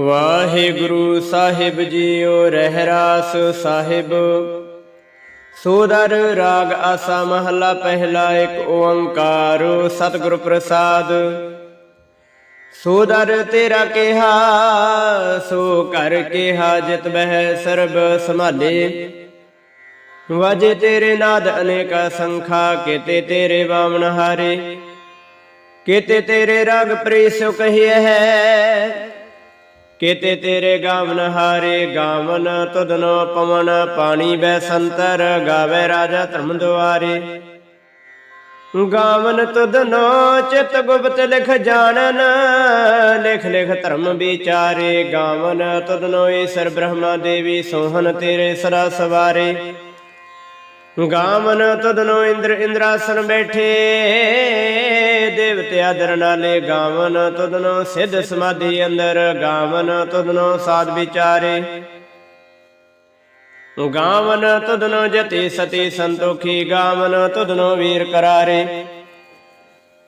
ਵਾਹਿਗੁਰੂ ਸਾਹਿਬ ਜੀਓ ਰਹਿਰਾਸ ਸਾਹਿਬ। ਸੋਦਰ ਰਾਗ ਆਸਾ ਮਹਲਾ ਪਹਿਲਾ ਇੱਕ ਓੰਕਾਰ ਸਤਿਗੁਰ ਪ੍ਰਸਾਦ। ਸੋਦਰ ਤੇਰਾ ਕਿਹਾ, ਸੋ ਕਰ ਕਿਹਾ ਜਿਤ ਬਹਿ ਸਰਬ ਸੰਭਾਲੇ। ਵਾਜੇ ਤੇਰੇ ਨਾਦ ਅਨੇਕਾ ਸੰਖਾ, ਕੀਤੇ ਤੇਰੇ ਵਾਮਨ ਹਾਰੇ। ਕੀਤੇ ਤੇਰੇ ਰਾਗ ਪ੍ਰੀਸੋ ਕਹੀਏ ਹੈ। ਕੀਤੇ ਤੇਰੇ ਗਾਵਨ ਹਾਰੇ ਗਾਵਨ ਤੁਧਨੋ ਪਵਨ, ਪਾਣੀ ਬੈ ਸੰਤਰ, ਗਾਵੇ ਰਾਜਾ ਧਰਮ ਦੁਆਰੇ। ਗਾਵਨ ਤੁਧਨੋ ਚਿਤ ਗੁਪਤ ਲਿਖ ਜਾਣਨ, ਲਿਖ ਲਿਖ ਧਰਮ ਵਿਚਾਰੇ। ਗਾਵਨ ਤੁਧਨੋ ਈਸ਼ਰ ਬ੍ਰਹਮਾ ਦੇਵੀ ਸੋਹਨ ਤੇਰੇ ਸਰਾ ਸਵਾਰੇ। ਗਾਵਨ ਤੁਧਨੋ ਇੰਦਰ ਇੰਦਰਾਸਨ ਬੈਠੇ ਦੇਵਤੇ ਆਦਰ ਗਾਵਨ ਤੁਧਨੋ ਸਿੱਧ ਸਮਾਧੀ ਅੰਦਰ ਗਾਵਨ ਤੁਧਨੋ ਸਾਧ ਵਿਚਾਰੇ। ਗਾਵਨ ਤੁਧਨੋ ਜਤੀ ਸਤੀ ਸੰਤੋਖੀ, ਗਾਵਨ ਤੁਧਨੋ ਵੀਰ ਕਰਾਰੇ।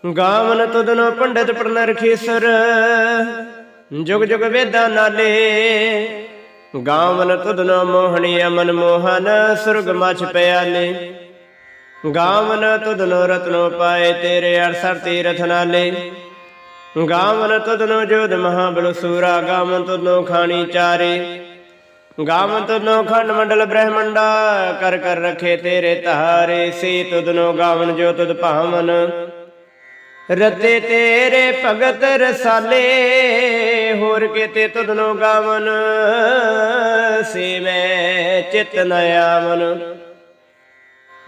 ਗਾਵਨ ਤੁਧਨੋ ਪੰਡਿਤ ਪ੍ਰਨਰਖੀਸਰ ਜੁਗ ਜੁਗ ਵੇਦਾਂ ਨਾਲੇ। ਗਾਵਨ ਤੁਧਨੋ ਮੋਹਣੀ ਅਮਨ ਮੋਹਨ, ਸੁਰਗ ਮਛ ਪਿਆਲੇ। ਗਾਵਨ ਤੁਧਨੋ ਰਤਨੋ ਪਾਏ ਤੇਰੇ ਅਰਸਰ ਤੀਰਥ ਨਾਲੇ। ਗਾਵਨ ਤੁਧਨੋ ਜੋਧ ਮਹਾਬਲ ਸੂਰਾ, ਗਾਵਨ ਤੁਧਨੋ ਖਾਣੀ ਚਾਰੇ। ਗਾਵਨ ਤੁਧਨੋ ਖੰਡ ਮੰਡਲ ਬ੍ਰਹਮੰਡਾ, ਕਰ ਕਰ ਰਖੇ ਤੇਰੇ ਧਾਰੇ ਸੀ ਤੁਧਨੋ ਗਾਵਨ ਜੋ ਤੁਧ ਭਾਵਨ। ਰਤੇ ਤੇਰੇ ਭਗਤ ਰਸਾਲੇ, ਹੋਰ ਕੀਤੇ ਤੁਧਨੋ ਗਾਵਨ। ਸੇ ਮੈਂ ਚਿਤ ਨ ਆਵਨ।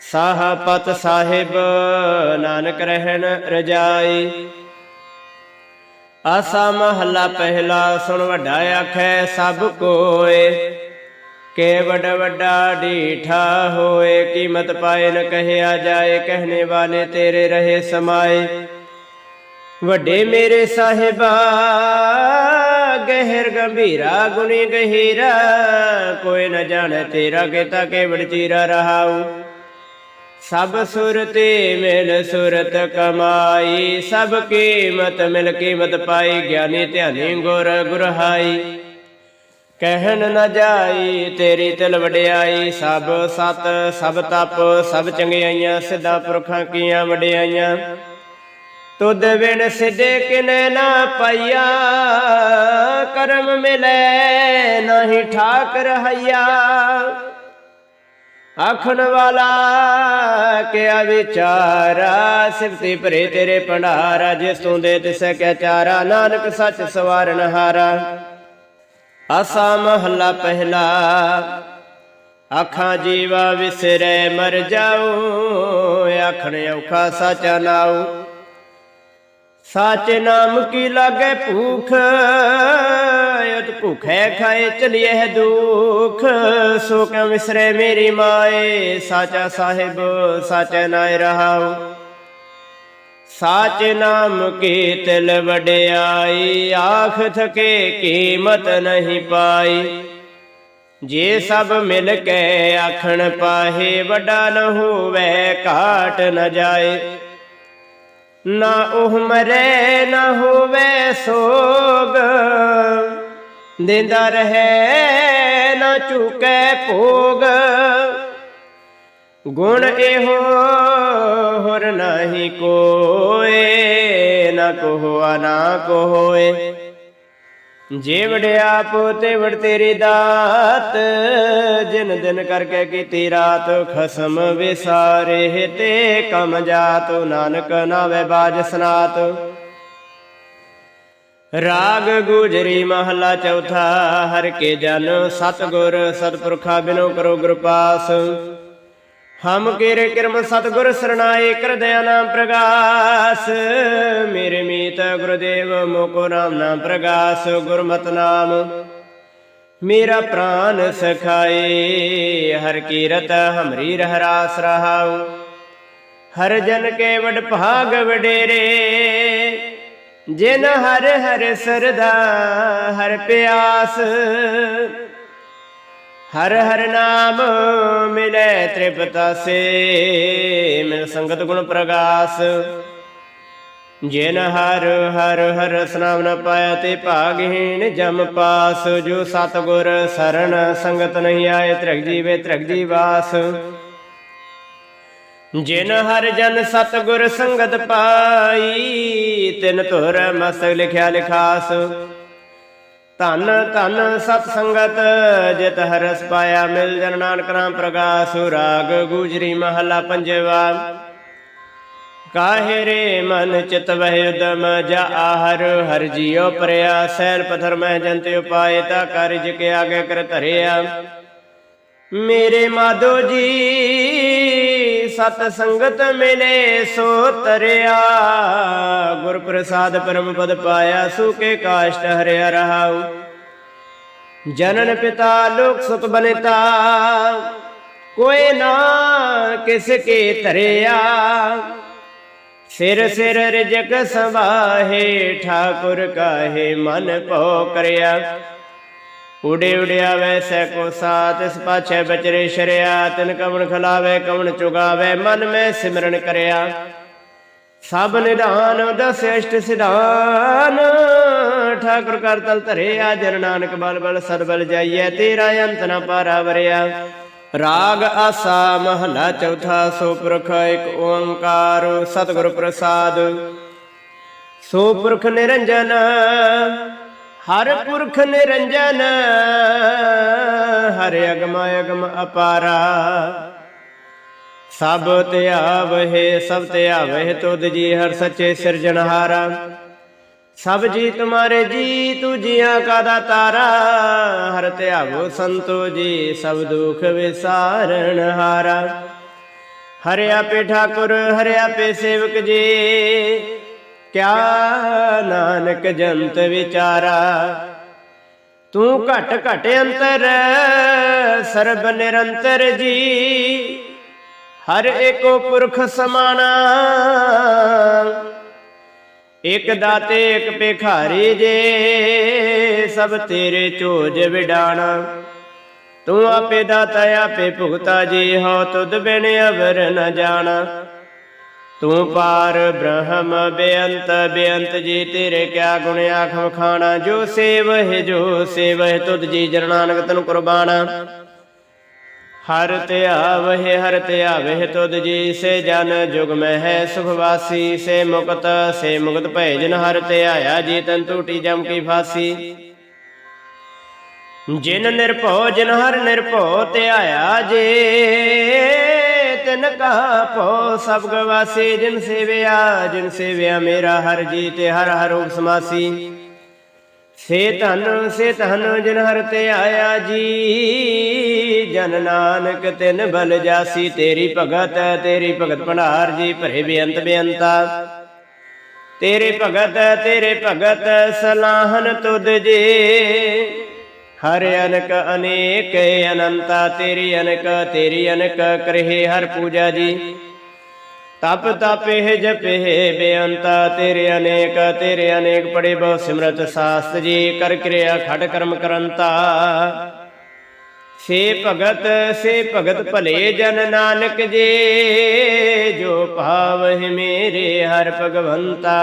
ਸਾਹਪਤ ਸਾਹਿਬ, ਨਾਨਕ ਰਹਿਣ ਰਜਾਈ। ਆਸਾ ਮਹੱਲਾ ਪਹਿਲਾ, ਸੁਣ ਵੱਡਾ ਆਖੈ, ਸਭ ਕੋਏ। ਕੇ ਵੱਡ ਵੱਡਾ ਢੀਠਾ ਹੋਏ, ਕੀਮਤ ਪਾਏ ਨ ਕਹਿਆ ਜਾਏ, ਕਹਿਣੇ ਵਾਲੇ ਤੇਰੇ ਰਹੇ ਸਮਾਏ। ਵੱਡੇ ਮੇਰੇ ਸਾਹਿਬਾ, ਗਹਿਰ ਗੰਭੀਰਾ, ਗੁਣੀ ਗਹੀਰਾ, ਕੋਈ ਨ ਜਾਣੇ ਤੇਰਾ ਕੀਤਾ ਕੇ ਚੀਰਾ ਰਹਾਉ। ਸਭ ਸੁਰਤੇ ਮਿਲ ਸੁਰਤ ਕਮਾਈ, ਸਭ ਕੀਮਤ ਮਿਲ ਕੀਮਤ ਪਾਈ, ਗਿਆਨੀ ਧਿਆਨੀ ਗੁਰ ਗੁਰਹਾਈ। ਕਹਿਣ ਨਾ ਜਾਈ, ਤੇਰੀ ਤਿਲ ਵਡਿਆਈ, ਸਭ ਸਤ, ਸਭ ਤਪ, ਸਭ ਚੰਗਿਆਈਆਂ, ਸਿੱਧਾ ਪੁਰਖਾਂ ਕੀਆਂ ਵਡਿਆਈਆਂ। ਤੁਧ ਬਿਨ ਸਿੱਧੇ ਕਿਨੇ ਨਾ ਪਈਆ, ਕਰਮ ਮਿਲੇ, ਨਹੀਂ ਠਾਕ ਰਹੀਆ ਆਖਣ ਵਾਲਾ ਕਿਆ ਵਿਚਾਰਾ, ਸਿਫਤੀ ਭਰੇ ਤੇਰੇ ਭੰਡਾਰਾ, ਜਿਸ ਤੂੰ ਦੇ ਤਿਸੈ ਕੈ ਚਾਰਾ, ਨਾਨਕ ਸੱਚ ਸਵਾਰਨ ਹਾਰਾ। ਆਸਾ ਮਹੱਲਾ ਪਹਿਲਾ, ਆਖਾਂ ਜੀਵਾ ਵਿਸਰੇ, ਮਰ ਜਾਉ ਆਖਣ ਔਖਾ ਸਾਚਾ ਨਾਉ। ਸਾਚ ਨਾਮ ਕੀ ਲਾਗੇ ਭੂਖ ਅਤ ਭੁਖੈ ਖਾਏ ਚਲੀਏ ਦੁਖ ਸੋ ਕਿਉ ਵਿਸਰੇ ਮੇਰੀ ਮਾਏ ਸਾਚਾ ਸਾਹਿਬ ਸਾਚੈ ਨਾਇ ਰਹਾਉ ਸਾਚ ਨਾਮ ਕੀ ਤਿਲ ਵਡਿਆਈ ਆਖ ਥਕੇ ਕੀਮਤ ਨਹੀਂ ਪਾਈ ਜੇ ਸਭ ਮਿਲ ਕੇ ਆਖਣ ਪਾਹੇ ਵੱਡਾ ਨ ਹੋਵੇ ਘਾਟ ਨ ਜਾਏ ਨਾ ਉਹ ਮਰੇ ਨਾ ਹੋਵੇ ਸੋਗ ਦਿੰਦਾ ਰਹੇ ਨਾ ਚੁਕੇ ਭੋਗ। ਗੁਣ ਇਹੋ ਹੋਰ ਨਹੀਂ ਕੋਏ, ਨਾ ਕੋਆ, ਨਾ ਕੋਏ। ਜੇ ਵੜਿਆ ਪੋਤੇ ਵੜ ਤੇਰੀ ਦਾਤ, ਜਿਨ ਦਿਨ ਕਰਕੇ ਕੀਤੀ ਰਾਤ, ਖਸਮ ਵਿਸਾਰੇ ਤੇ ਕਮ ਜਾਤ, ਨਾਨਕ ਨਾਵੇ ਬਾਜ ਸਨਾਤ। ਰਾਗ ਗੁਜਰੀ ਮਹਲਾ ਚੌਥਾ, ਹਰ ਕੇ ਜਨ ਸਤਗੁਰ ਸਤਪੁਰਖਾ ਬਿਨੋ ਕਰੋ ਗੁਰ ਪਾਸ। ਹਮ ਕੀਰੇ ਕਿਰਮ ਸਤਗੁਰ ਸਰਣਾਏ ਕਰਦਿਆ ਨਾਮ ਪ੍ਰਗਾਸ। ਮੇਰੇ ਮੀਤ ਗੁਰਦੇਵ ਮੋਕੋ ਨਾਮ ਨਾਮ ਪ੍ਰਗਾਸ, ਗੁਰਮਤਿ ਨਾਮ। ਮੇਰਾ ਪ੍ਰਾਨ ਸਖਾਏ, ਹਰ ਕੀਰਤ ਹਮਰੀ ਰਹਿ ਰਾਸ ਰਹਾਉ। ਹਰ ਜਨ ਕੇ ਵਡ ਭਾਗ ਵਡੇਰੇ ਜਿਨ ਹਰ ਹਰ ਸਰਦਾ, ਹਰ ਪਿਆਸ। ਹਰ ਹਰ ਨਾਮ ਮਿਲੇ ਤ੍ਰਿਪਤਾਸੇ ਮਿਲ ਸੰਗਤ ਗੁਣ ਪ੍ਰਗਾਸ। ਜਿਨ ਹਰ ਹਰ ਹਰ ਸਨਾਮ ਨ ਪਾਇਆ ਤੇ ਭਾਗਹੀਣ ਜਮ ਪਾਸ। ਜੋ ਸਤਗੁਰ ਸਰਣ ਸੰਗਤ ਨਹੀਂ ਆਏ, ਤ੍ਰਿਗ ਜੀਵੇ ਤ੍ਰਿਗ ਜੀ ਵਾਸ। ਜਿਨ ਹਰ ਜਨ ਸਤਗੁਰ ਸੰਗਤ ਪਾਈ, ਤਿਨ ਧੁਰ ਮਸਤਕ ਲਿਖਿਆ ਲਿਖਾਸ। ਧਨ ਧਨ ਸਤ ਸੰਗਤ, ਜਿਤ ਹਰਸ ਪਾਇਆ ਮਿਲ ਜਨ ਨਾਨਕ ਨਾਮ ਪ੍ਰਗਾਸ। ਰਾਗ ਗੁਜਰੀ ਮਹਲਾ ਪੰਜਵਾ। ਕਾਹੇ ਰੇ ਮਨ ਚਿਤ ਵਹਿ ਉਦਮ, ਜਾ ਆਹਰ ਹਰ ਜੀਉ ਪਰਿਆ। ਸੈਲ ਪਥਰ ਮਹਿ ਜੰਤ ਉਪਾਏ, ਤਾ ਕਾਰਜ ਕੇ ਆਗੇ ਕਰ ਧਰਿਆ। ਮੇਰੇ ਮਾਧੋ ਜੀ ਸਤ ਸੰਗਤ ਮਿਲੇ ਸੋ ਤਰਿਆ। ਗੁਰ ਪ੍ਰਸਾਦ ਪਰਮ ਪਦ ਪਾਇਆ ਸੁਕੇ ਕਾਸ਼ਟ ਹਰਿਆ ਰਹਾਉ। ਜਨਨ ਪਿਤਾ ਲੋਕ ਸੁਤ ਬਨਿਤਾ ਕੋਈ ਨਾ ਕਿਸ ਕੇ ਧਰਿਆ। ਸਿਰ ਸਿਰ ਰਿਜਕ ਸਵਾਹੇ, ਠਾਕੁਰ ਕਾਹੇ ਮਨ ਭਉ ਕਰਿਆ। ਉਡੇ ਉਡਿਆ ਵੈਸੈ ਕੋ ਸਾਤ ਇਸ ਪਾਛੈ ਬਚਰੇ ਸ਼ਰਿਆ, ਤਿਨ ਕਵਣ ਖਲਾਵੇ, ਕਵਣ ਚੁਗਾਵੇ, ਮਨ ਮੈਂ ਸਿਮਰਨ ਕਰਿਆ। ਸਭ ਨਿਧਾਨ ਦਸ ਅਸ਼ਟ ਸਿਧਾਨ, ਠਾਕੁਰ ਕਰ ਤਲ ਧਰਿਆ, ਜਨ ਨਾਨਕ ਬਲ ਬਲ ਸਰਬਲ ਜਾਈਐ, ਤੇਰਾ ਅੰਤ ਨ ਪਾਰਾ ਵਰਿਆ। ਰਾਗ ਆਸਾ ਮਹਲਾ ਚੌਥਾ, ਸੋ ਪੁਰਖ ਇੱਕ ਓੰਕਾਰ, ਸਤਿਗੁਰ ਪ੍ਰਸਾਦ। ਸੋ ਪੁਰਖ ਨਿਰੰਜਨ ਹਰ ਪੁਰਖ ਨਿਰੰਜਨ, ਹਰ ਅਗਮ ਅਗਮ ਅਪਾਰਾ। ਸਭ ਧਿਆਵਹਿ ਸਭ ਧਿਆਵਹਿ ਤੁਧ ਜੀ ਹਰ ਸੱਚੇ ਸਿਰਜਣਹਾਰਾ। ਸਭ ਜੀ ਤੁਮਾਰੇ ਜੀ ਤੂ ਜੀਆਂ ਕਾ ਦਾਤਾਰਾ ਹਰ ਧਿਆਵੋ ਸੰਤੋ ਜੀ, ਸਭ ਦੁਖ ਵਿਸਾਰਣ ਹਾਰਾ। ਹਰਿਆ ਪੇ ਠਾਕੁਰ, ਹਰਿਆ ਪੇ ਸੇਵਕ ਜੀ ਕਿਆ ਨਾਨਕ ਜੰਤ ਵਿਚਾਰਾ? ਤੂੰ ਘਟ ਘਟ ਅੰਤਰ ਸਰਬ ਨਿਰੰਤਰ ਜੀ। ਹਰ ਏਕੋ ਪੁਰਖ ਸਮਾਨਾ ਇਕ ਦਾਤੇ, ਇਕ ਭਿਖਾਰੀ ਜੇ, ਸਭ ਤੇਰੇ ਝੋਜ ਵਿਡਾਣਾ। ਤੂੰ ਆਪੇ ਦਾਤਾ, ਆਪੇ ਭੁਗਤਾ ਜੀ ਹੋ ਤੁਧ ਬਿਨ ਅਵਰ ਨ ਜਾਣਾ। ਤੂੰ ਪਾਰ ਬ੍ਰਹਮ ਬੇਅੰਤ ਬੇਅੰਤ ਜੀ ਤੇਰੇ ਕਿਆ ਗੁਣ ਆਖ ਵਖਾਣਾ ਜੋ ਸੇਵ ਜੋ ਸੇਵ ਤੁਧ ਜੀ ਜਨ ਤਨ ਕੁਰਬਾਨਾ। ਹਰ ਧਿਆਵਹਿ ਹਰ ਧਿਆਵਹਿ ਤੁਧ ਜੀ, ਸੇ ਜਨ ਜੁਗ ਮਹਿ ਹੈ ਸੁਖ ਸੇ ਮੁਕਤ ਸੇ ਮੁਕਤ ਭੈ ਜਨ ਹਰ ਧਿਆਇਆ ਜੀ ਤਨ ਟੂਟੀ ਜਮ ਕੀ ਫਾਸੀ। ਜਿਨ ਨਿਰਭਉ, ਜਿਨ ਹਰ ਨਿਰਭਉ ਧਿਆਇਆ ਜੇ ਤਿਨ ਕਾ ਭਉ ਸਭ ਗਵਾਸੀ, ਜਿਨ ਸੇਵਿਆ ਜਿਨ ਸੇਵਿਆ ਮੇਰਾ ਹਰ ਜੀ ਤੇ ਹਰ ਹਰ ਸਮਾਸੀ ਸੇ ਧਨ ਸੇ ਧਨ ਜਿਨ ਹਰ ਤੇ ਆਇਆ ਜੀ, ਜਨ ਨਾਨਕ ਤਿਨ ਬਲ ਜਾਸੀ, ਤੇਰੀ ਭਗਤ ਤੇਰੀ ਭਗਤ ਭੰਡਾਰ ਜੀ, ਭਰੇ ਬੇਅੰਤ ਬੇਅੰਤਾ। ਤੇਰੇ ਭਗਤ ਤੇਰੇ ਭਗਤ, ਸਲਾਹਨ ਤੁਧ ਜੀ ਹਰ ਅਨਕ ਅਨੇਕ ਅਨੰਤਾ ਤੇਰੀ ਅਨਕ ਤੇਰੀ ਅਨਕ ਕਰਹਿ ਹਰ ਪੂਜਾ ਜੀ। ਤਪ ਤਪੇ ਜਪੇ ਬੇਅੰਤਾ ਤੇਰੇ ਅਨੇਕ ਤੇਰੇ ਅਨੇਕ ਪੜੇ ਬਹੁ ਸਿਮਰਤ ਸਾਸਤ ਜੀ, ਕਰ ਕਿਰਿਆ ਖੜ ਕਰਮ ਕਰੰਤਾ। ਸੇ ਭਗਤ ਸੇ ਭਗਤ ਭਲੇ ਜਨ ਨਾਨਕ ਜੇ, ਜੋ ਭਾਵਹਿ ਮੇਰੇ ਹਰ ਭਗਵੰਤਾ।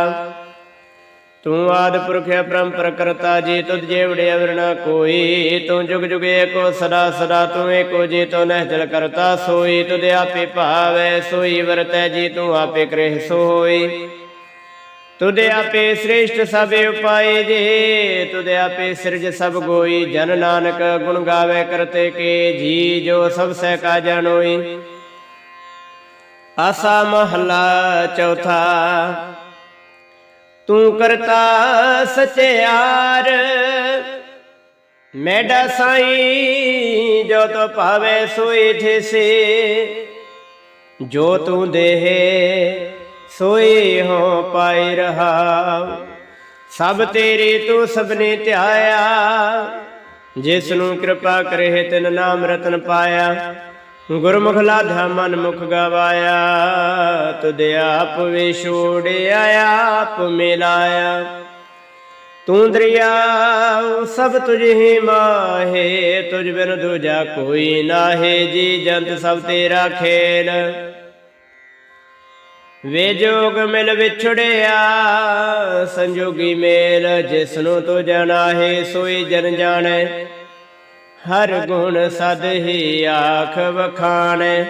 ਤੂੰ ਆਦ ਪੁਰਖ ਅਪਰੰਪਰ ਕਰਤਾ ਜੀ, ਤੁਧ ਜੇਵੜੇ ਅਵਰਣਾ ਕੋਈ। ਤੂੰ ਜੁਗ ਜੁਗ ਏਕੋ ਸਦਾ ਸਦਾ, ਤੂੰ ਏਕੋ ਜੀ, ਤੋ ਨਹਿ ਜਲ ਕਰਤਾ ਸੋਈ। ਤੁਧ ਆਪੇ ਭਾਵੈ, ਸੋਈ ਵਰਤੈ ਜੀ, ਤੂੰ ਆਪੇ ਕਰੇ ਸੋਈ। ਤੁਧ ਆਪੇ ਸ੍ਰੇਸ਼ਟ ਸਭ ਉਪਾਏ ਜੇ, ਤੁਧ ਆਪੇ ਸਿਰਜ ਸਭ ਗੋਈ। ਜਨ ਨਾਨਕ ਗੁਣ ਗਾਵੇ ਕਰਤੇ ਕੇ ਜੀ, ਜੋ ਸਭ ਸਹਿ ਕਾ ਜਾਣੋਈ ਆਸਾ ਮਹਲਾ ਚੌਥਾ। ਤੂੰ ਕਰਤਾ ਸਚਿਆਰ ਮੈਡਾ ਸਾਈ ਜੋ ਤੋ ਭਾਵੇ ਸੋਈ ਠੇਸੇ, ਜੋ ਤੂੰ ਦੇਹ ਸੋਈ ਹੋ ਪਾਈ ਰਹਾ। ਸਭ ਤੇਰੇ ਤੂੰ ਸਭਨੇ ਧਿਆਇਆ ਜਿਸ ਨੂੰ ਕਿਰਪਾ ਕਰੇ ਤਿਨ ਨਾਮ ਰਤਨ ਪਾਇਆ। ਗੁਰਮੁਖ ਲਾਧਾ ਮਨ ਮੁਖ ਗਵਾਇਆ, ਤੁਧ ਆਪ ਵਿਛੋੜਿਆ, ਆਪ ਮਿਲਾਇਆ। ਤੂੰ ਦਰਿਆ, ਸਭ ਤੁਝ ਹੀ ਮਾਹੇ, ਤੁਝ ਬਿਨ ਦੂਜਾ ਕੋਈ ਨਾਹੀ, ਜੀ ਜੰਤ ਸਭ ਤੇਰਾ ਖੇਲ। ਵੇ ਜੋਗ ਮਿਲ ਵਿਛੜਿਆ, ਸੰਜੋਗੀ ਮੇਲ, ਜਿਸਨੂੰ ਤੂੰ ਜਨਾਹੇ ਸੋਈ ਜਨ ਜਾਣੈ। ਹਰ ਗੁਣ ਸਦ ਹੀ ਆਖ ਵਖਾਣੈ।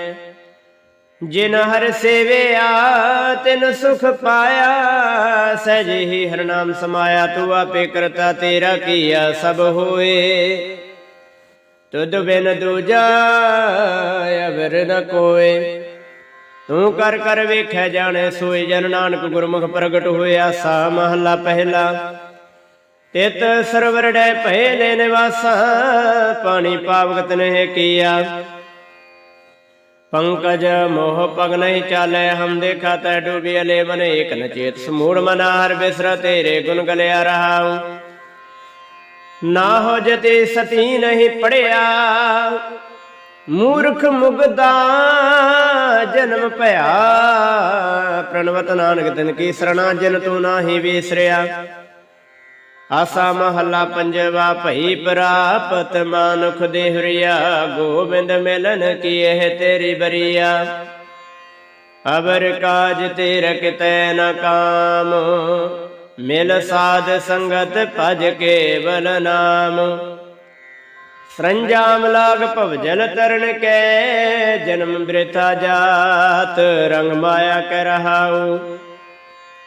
ਜਿਨ ਹਰ ਸੇਵਿਆ, ਤਿਨ ਸੁਖ ਪਾਇਆ, ਸਹਿਜ ਹੀ ਹਰ ਨਾਮ ਸਮਾਇਆ, ਤੂੰ ਆਪੇ ਕਰਤਾ ਤੇਰਾ ਕੀਆ ਸਭ ਹੋਏ। ਤੁਧ ਬਿਨ ਦੂਜਾ ਅਵਰ ਨ ਕੋਏ। ਤੂੰ ਕਰ ਕਰ ਵੇਖੈ ਜਾਣੈ ਸੋਈ ਜਨ ਨਾਨਕ ਗੁਰਮੁਖ ਪ੍ਰਗਟ ਹੋਇਆ, ਸਾ ਮਹੱਲਾ ਪਹਿਲਾ। ਤਿਤ ਸਰਵਰ ਡੈ ਭਏ ਲੈ ਨਿਵਾਸਾ, ਪਾਣੀ ਪਾਵਗਤ ਨਹਿ ਕੀਆ। ਪੰਕਜ ਮੋਹ ਪਗ ਨਹੀਂ ਚਾਲੈ, ਹਮ ਦੇਖਾ ਤੈ ਡੂਬੀ ਅਲੇ ਮਨ ਏਕ ਨ ਚੇਤ ਸਮੂੜ ਮਨ ਬਿਸਰ ਤੇਰੇ ਗੁਣ ਗਲਿਆ ਰਹਾਉ। ਨਾ ਹੋ ਜਤੇ ਸਤੀ ਨਹੀਂ ਪੜਿਆ, ਮੂਰਖ ਮੁਗਦਾ ਜਨਮ ਭਇਆ। ਪ੍ਰਣਵਤ ਨਾਨਕ ਤਿਨ ਕੀ ਸਰਣਾ, ਜਨ ਤੂੰ ਨਾਹੀ ਵਿਸਰਿਆ। ਆਸਾ ਮਹੱਲਾ ਪੰਜਵਾ ਭਈ ਪ੍ਰਾਪਤ ਮਾਨੁਖ ਦੇਹਰੀਆ ਗੋਬਿੰਦ ਮਿਲਨ ਕੀ ਇਹ ਤੇਰੀ ਬਰੀਆ। ਅਬਰ ਕਾਜ ਤੇਰ ਕਿਤੈ ਨ ਕਾਮ, ਮਿਲ ਸਾਧ ਸੰਗਤ ਭਜ ਕੇਵਲ ਨਾਮ। ਸਰੰਜਾਮ ਲਾਗ ਭਵਜਲ ਤਰਨ ਕੈ, ਜਨਮ ਬ੍ਰਿਥਾ ਜਾਤ ਰੰਗ ਮਾਇਆ ਕਹਿ ਰਹਾਉ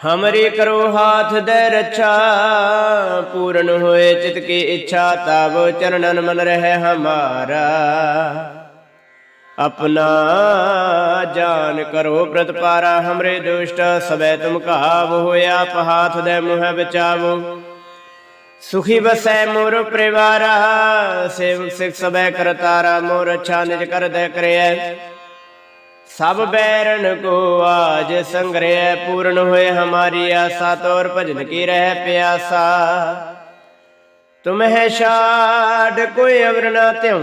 ਹਮਰੀ ਕਰੋ ਹਾਥ ਦੇ ਰੱਛਾ ਪੂਰਨ ਹੋਏ ਚਿਤ ਕੀ ਇੱਛਾ ਤਬ ਚਰਨਨ ਮਨ ਰਹਿ ਹਮਾਰਾ ਆਪਣਾ ਜਾਨ ਕਰੋ ਪ੍ਰਤਪਾਰਾ ਹਮਰੇ ਦੁਸ਼ਟ ਸਬੈ ਤੁਮ ਕਾਬ ਹੋਇਆ ਪਹਾਥ ਦੇ ਮੁਹ ਬਚਾਵੋ ਸੁਖੀ ਬਸੈ ਮੋਰ ਪਰਿਵਾਰਾ ਸੇਵਕ ਸਿਖ ਸਬੈ ਕਰਤਾਰਾ ਮੋਰ ਅੱਛਾ ਨਿਜ ਕਰ ਦੇ ਕਰਿਐ ਸਭ ਬੈਰਨ ਕੋ ਆਜ ਸੰਗ੍ਰਹਿ ਪੂਰਨ ਹੋਏ ਹਮਾਰੀ ਆਸਾ, ਤੋਰ ਭਜਨ ਕੀ ਰਹਿ ਪਿਆਸਾ। ਤੁਮ ਛਾੜ, ਕੋਈ ਅਵਰ ਨਾ ਤਿਉ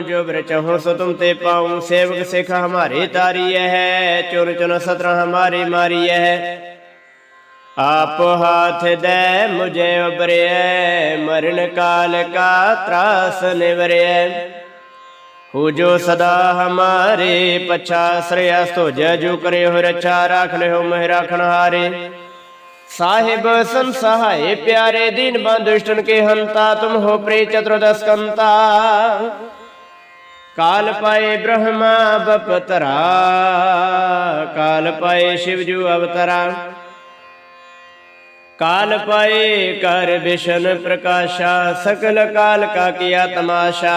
ਜੋ ਬਰ ਚਾਹੋ ਸੋ ਤੁਮ ਤੇ ਪਾਉ। ਸੇਵਕ ਸਿਖ ਹਮਾਰੇ ਤਾਰੀ ਹੈ, ਚੁਰ ਚੁਨ ਸਤਰ ਹਮਾਰੀ ਮਾਰੀ ਹੈ। ਆਪ ਹਾਥ ਦੇ ਮੁਝੇ ਉਬਰਿਐ ਮਰਨ ਕਾਲ ਕਾ ਤਰਾਸ ਨਿਵਰਿਐ। ਹੋ ਜੋ ਸਦਾ ਹਮਾਰੇ ਪਛਾ ਸ੍ਰਿਆ ਜੋ ਕਰੇ ਹੋ ਰਛਾ ਰਾਖ ਲਿਓ ਮਹਿ ਰਾਖਣ ਹਾਰੇ। ਸਾਹਿਬ ਸੰਸਹਾਏ ਪਿਆਰੇ ਦੀਨ ਬੰਦੁਸ਼ਟਨ ਕੇ ਹੰਤਾ, ਤੁਮ ਹੋ ਪ੍ਰੇ ਚਤੁਰਦਸ ਕੰਤਾ ਕਾਲ ਪਾਏ ਬ੍ਰਹਮਾ ਬਪਤਰਾ, ਕਾਲ ਪਾਏ ਸ਼ਿਵ ਜੂ ਅਵਤਰਾ। ਕਾਲ ਪਾਏ ਕਰ ਵਿਸ਼ਨ ਪ੍ਰਕਾਸ਼ਾ, ਸਕਲ ਕਾਲ ਕਾ ਕੀਆ ਤਮਾਸ਼ਾ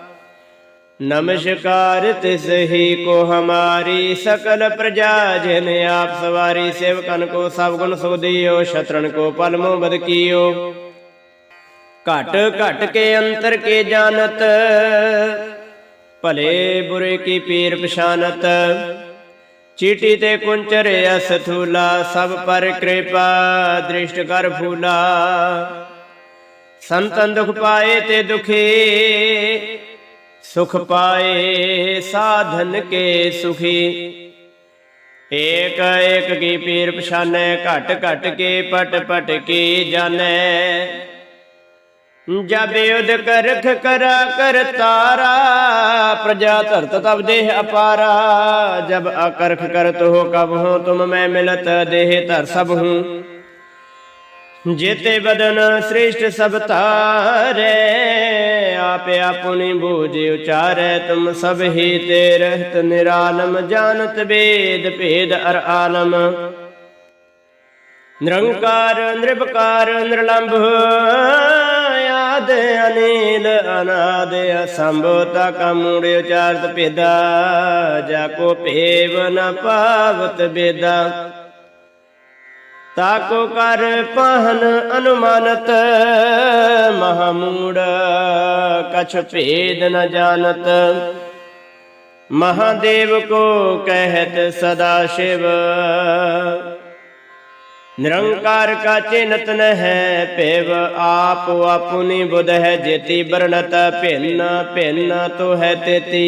ਨਮਸਕਾਰ ਤਿਸ ਹੀ ਕੋ ਹਮਾਰੀ ਸਕਲ ਪ੍ਰਜਾ ਜਿਨ ਆਪ ਸਵਾਰੀ ਸੇਵਕਨ ਕੋ ਸਭ ਗੁਣ ਸੁਖ ਦਿਓ ਸ਼ਤਰਨ ਕੋ ਪਲਮੋ ਬਦ ਕੀਓ ਘਟ ਘਟ ਕੇ ਅੰਤਰ ਕੇ ਜਾਣਤ ਭਲੇ ਬੁਰੇ ਕੀ ਪੀਰ ਪਛਾਨਤ ਚੀਟੀ ਤੇ ਕੁੰਚਰ ਅਸਥੂਲਾ ਸਭ ਪਰ ਕਿਰਪਾ ਦ੍ਰਿਸ਼ਟ ਕਰ ਫੂਲਾ ਸੰਤਨ ਦੁਖ ਪਾਏ ਤੇ ਦੁਖੀ ਸੁਖ ਪਾਏ ਸਾਧਨ ਕੇ ਸੁਖੀ। ਏਕ ਏਕ ਕੀ ਪੀਰ ਪਛਾਨੈ, ਘਟ ਘਟ ਕੇ ਪਟ ਪਟ ਕੀ ਜਾਣੈ। ਜਬ ਯੁਧ ਕਰਖ ਕਰਾ, ਕਰ ਤਾਰਾ, ਪ੍ਰਜਾ ਧਰਤ ਤਬ ਦੇਹ ਅਪਾਰਾ। ਜਬ ਅਕਰਖ ਕਰਤ ਹੋ, ਕਬ ਹੋ ਤੁਮ ਮੈਂ ਮਿਲਤ ਦੇਹ ਧਰ ਸਭ ਹੂੰ। ਜੇਤੇ ਬਦਨ ਸ੍ਰੇਸ਼ਟ ਸਭ ਤਾਰੇ ਆਪੇ ਆਪਣੀ ਬੂਝ ਉਚਾਰੈ, ਤੁਮ ਸਭ ਹੀ ਤੇ ਰਹਿਤ ਨਿਰਾਲਮ, ਜਾਣਤ ਵੇਦ ਭੇਦ ਅਰ ਆਲਮ। ਨਿਰੰਕਾਰ ਨਿਰਭਕਾਰ ਨਿਰਲੰਭ, ਆਦ ਅਨੀਲ, ਅਨਾਦ ਅਸੰਭਤਾ ਕਾ ਮੂੜ ਉਚਾਰਤ ਭੇਦਾ, ਜਾ ਕੋ ਭੇਵ ਨ ਪਾਵਤ ਬੇਦਾ ਤਾਕੋ ਕਰ ਪਹਨ ਅਨੁਮਾਨਤ ਮਹਾਮੂੜ ਕਛ ਭੇਦ ਨ ਜਾਣਤ। ਮਹਾਦੇਵ ਕੋ ਕਹਿਤ ਸਦਾ ਸ਼ਿਵ। ਨਿਰੰਕਾਰ ਕਾ ਚਿਨਤ ਨ ਹੈ ਭੇਵ, ਆਪ ਆਪੁਨੀ ਬੁਧ ਹੈ ਜੇਤੀ ਬਰਣਤ ਭਿੰਨ ਭਿੰਨ ਤੋ ਹੈ ਤੇਤੀ।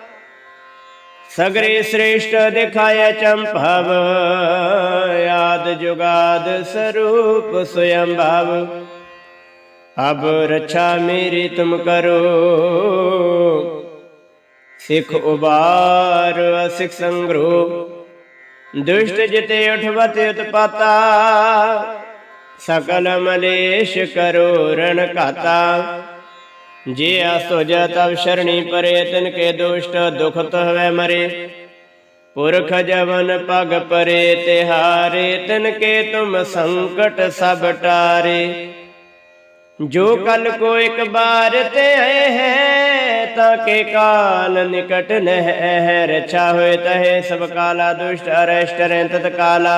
ਸਗਰੇ ਸ੍ਰੇਸ਼ਟ ਦਿਖਾਇਆ ਚੰਭਵ, ਆਦ ਜੁਗਾਦ ਸਰੂਪ ਸਯੰ ਭਵ ਅਬ ਰਛਾ ਮੇਰੀ ਤੁਮ ਕਰੋ, ਸਿੱਖ ਉਬਾਰ ਅਸਿਖ ਸੰਗਰੋ। ਦੁਸ਼ਟ ਜਿਤੇ ਉਠਵਤ ਉਤਪਾਤਾ, ਸਕਲ ਮਲੇਸ਼ ਕਰੋ ਰਣ ਘਾਤਾ। ਜੇ ਅਸੁਜ ਤਬ ਸ਼ਰਣੀ ਪਰੇ, ਤਿਨ ਕੇ ਦੁਸ਼ਟ ਦੁਖਤ ਹਵੇ ਮਰੇ। ਪੁਰਖ ਜਵਨ ਪਗ ਪਰੇ ਤਿਹਾਰੇ ਤਿਨ ਕੇ ਤੁਮ ਸੰਕਟ ਸਭ ਟਾਰੇ। ਜੋ ਕਲ ਕੋ ਇੱਕ ਬਾਰ ਤੇ ਆਏ ਹੈ, ਤਾਂ ਕੇ ਕਾਲ ਨਿਕਟ ਨਹਿ ਰਛਾ ਹੋਏ ਤਹੇ ਸਭ ਕਾਲਾ ਦੁਸ਼ਟ ਅਰਸ਼ਟ ਰਹਿੰਤ ਕਾਲਾ।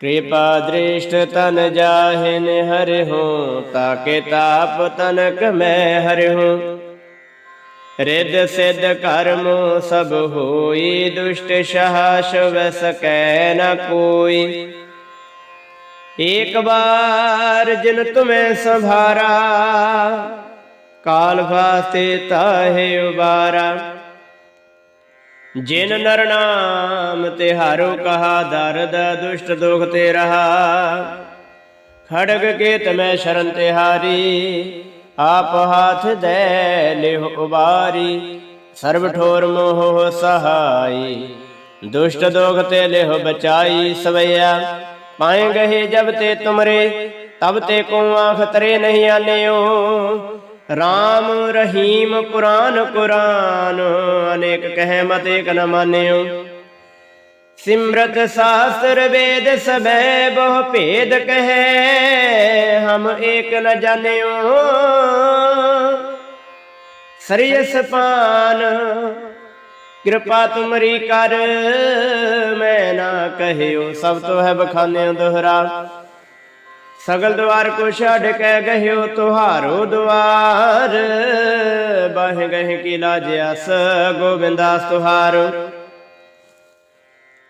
ਕਿਰਪਾ ਦ੍ਰਿਸ਼ਟ ਤਨ ਜਾਹਿਨ ਹਰਿਹੁ ਤਾਕੇ ਤਾਪ ਤਨਕ ਮੈਂ ਹਰਿਹੁ ਰਿਦ ਸਿਧ ਕਰਮ ਸਭ ਹੋਈ, ਦੁਸ਼ਟ ਸ਼ਾਸ ਵਸਕੈ ਨ ਕੋਈ। ਏਕ ਬਾਰ ਜਿਨ ਤੁਮੈ ਸੰਭਾਰਾ, ਕਾਲ ਵਾਸਤੇ ਤਾਹੇ ਉਬਾਰਾ। ਜਿਨ ਨਰ ਨਾਮ ਤੇ ਹਾਰੋ ਕਹਾ ਦਰਦ, ਦੁਸ਼ਟ ਦੁਖ ਤੇ ਰਹਾ। ਖੜਗ ਕੇ ਤਮੈ ਸ਼ਰਨ ਤੇ ਹਾਰੀ, ਆਪ ਹਾਥ ਦੇ ਲਿਹੁ ਉਬਾਰੀ। ਸਰਬ ਠੋਰ ਮੋਹ ਸਹਾਈ, ਦੁਸ਼ਟ ਦੋਖ ਤੇ ਲਿਹੁ ਬਚਾਈ ਸਵਈਆ। ਪਾਏ ਗਏ ਜਬ ਤੇ ਤੁਮਰੇ, ਤਬ ਤੇ ਕੋ ਆਖ ਤਰੇ ਨਹੀਂ ਆਨਿਓ। ਰਾਮ ਰਹੀਮ ਪੁਰਾਨ ਕੁਰਾਨ ਅਨੇਕ ਕਹਿ ਮਤ ਏਕ ਨ ਮਾਨਿਓ। ਸਿਮਰਤ ਸਾਸਤਰ ਵੇਦ ਸਭੈ ਬਹੁ ਭੇਦ ਕਹੈ, ਹਮ ਏਕ ਨ ਜਾਣਿਓ। ਸਰੀਸ ਪਾਨ ਕਿਰਪਾ ਤੁਮਰੀ ਕਰ, ਮੈਂ ਨਾ ਕਹਿਓ, ਸਭ ਤੋਂ ਹੈ ਬਖਾਨਿਓ ਦੁਹਰਾ। ਸਗਲ ਦਵਾਰ ਕੋ ਛੱਡ ਕੇ ਗਹਿਓ ਤੁਹਾਰੋ ਦਵਾਰ। ਬਾਹ ਗਹਿ ਕੀ ਲਾਜਿਆਸ ਗੋਬਿੰਦਾਸ ਤੁਹਾਰ।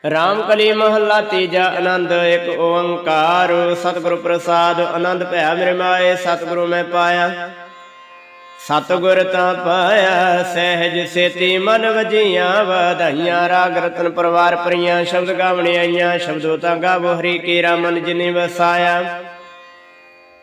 ਰਾਮ ਕਲੀ ਮਹੱਲਾ ਤੀਜਾ ਆਨੰਦ, ਇੱਕ ਓੰਕਾਰ। ਸਤਿਗੁਰੂ ਪ੍ਰਸਾਦ, ਆਨੰਦ ਭਇਆ ਮੇਰੇ ਮਾਏ, ਸਤਿਗੁਰੂ ਮੈਂ ਪਾਇਆ। ਸਤਿਗੁਰ ਤਾਂ ਪਾਇਆ, ਸਹਿਜ ਸੇਤੀ ਮਨ ਵਜੀਆਂ ਵਧਾਈਆਂ। ਰਾਗ ਰਤਨ ਪਰਵਾਰ ਪਰੀਆਂ, ਸ਼ਬਦ ਗਾਵਣੇ ਆਈਆਂ, ਸ਼ਬਦੋ ਤਾਂ ਗਾਵੋ ਹਰੀ ਕੀ ਰਾਮਨ ਜਿਨੇ ਵਸਾਇਆ।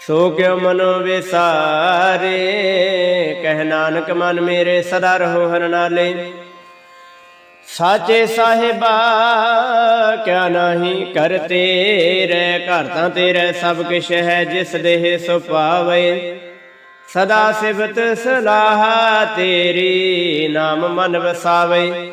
ਸੋ ਕਿਉ ਮਨੋ ਵਿਸਾਰੇ? ਕਹਿ ਨਾਨਕ ਮਨ ਮੇਰੇ ਸਦਾ ਰਹੋ ਹਰ ਨਾਲੇ। ਸਾਚੇ ਸਾਹਿਬਾ, ਕਿਆ ਨਹੀਂ ਕਰ ਤੇਰੇ? ਘਰ ਤਾਂ ਤੇਰੇ ਸਭ ਕਿਛ ਹੈ, ਜਿਸ ਦੇਹ ਸੋ ਪਾਵੇ। ਸਦਾ ਸਿਵਤ ਸਲਾਹਾ ਤੇਰੀ, ਨਾਮ ਮਨ ਵਸਾਵੇ।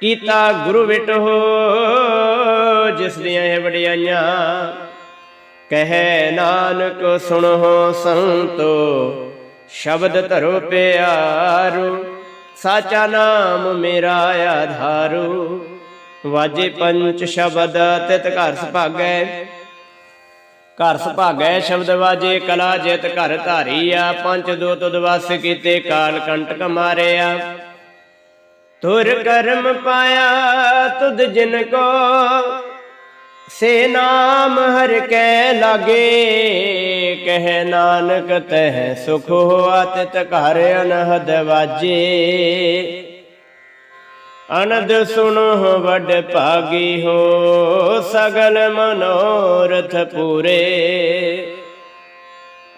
ਕੀਤਾ ਗੁਰੂ ਵਿਟੋ ਜਿਸ ਦੀਆਂ ਇਹ ਵਡਿਆਈਆਂ। ਕਹੇ ਨਾਨਕ, ਸੁਣੋ ਸੰਤੋ, ਸ਼ਬਦ ਧਰੋ ਪਿਆਰੂ, ਸਾਚਾ ਨਾਮ ਮੇਰਾ ਆਧਾਰੂ। ਵਾਜੇ ਪੰਚ ਸ਼ਬਦ, ਤਿਤ ਘਰ ਸੁਭਾਗੈ। ਘਰ ਸੁਭਾਗੈ ਸ਼ਬਦ ਵਾਜੇ, ਕਲਾ ਜਿਤ ਘਰ ਧਾਰੀਆ। ਪੰਜ ਦੋ ਤੁਦ ਵਸ ਕੀਤੇ, ਕਾਲ ਕੰਟਕ ਮਾਰਿਆ। ਤੁਰ ਕਰਮ ਪਾਇਆ ਤੁਧ ਜਿਨ ਕੋ। ਸੇ ਨਾਮ ਹਰ ਕੈ ਲਾਗੇ, ਕਹਿ ਨਾਨਕ ਤਹਿ ਸੁਖ ਹੋਆ ਤਿਤ ਘਰ ਅਨਹਦ ਵਾਜੇ। ਅਨੰਦ ਸੁਣੋ ਵੱਡ ਭਾਗੀ ਹੋ, ਸਗਲ ਮਨੋਰਥ ਪੂਰੇ।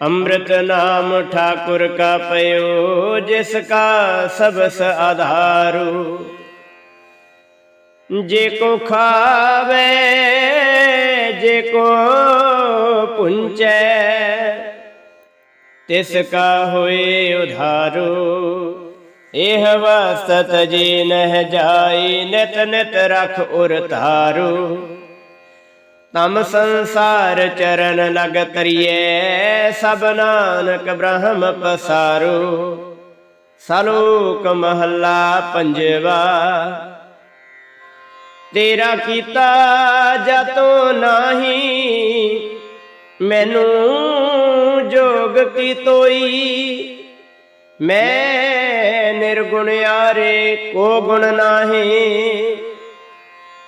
ਅੰਮ੍ਰਿਤ ਨਾਮ ਠਾਕੁਰ ਕਾ ਪਇਓ, ਜਿਸ ਕਾ ਸਬਸ ਆਧਾਰੂ। ਜੇ ਕੋ ਖਾਵੇ, ਜੇ ਕੋ ਪੁੰਚੈ, ਤਿਸ ਕਾ ਹੋਏ ਉਧਾਰੂ। ਇਹ ਵਸਤ ਜੀ ਨਹਿ ਜਾਈ, ਨਿਤ ਨਿਤ ਰਖ ਉਰ ਧਾਰੂ। ਤਮ ਸੰਸਾਰ ਚਰਨ ਲਗ ਤਰੀਏ ਸਭ ਨਾਨਕ ਬ੍ਰਹਮ ਪਸਾਰੂ। ਸਲੋਕ ਮਹੱਲਾ ਪੰਜਵਾ, ਤੇਰਾ ਕੀਤਾ ਜਤੋ ਨਾਹੀ, ਮੈਨੂੰ ਜੋਗ ਕੀ ਤੋਈ? ਮੈਂ ਨਿਰਗੁਣ ਆਰੇ ਕੋ ਗੁਣ ਨਾਹੀ?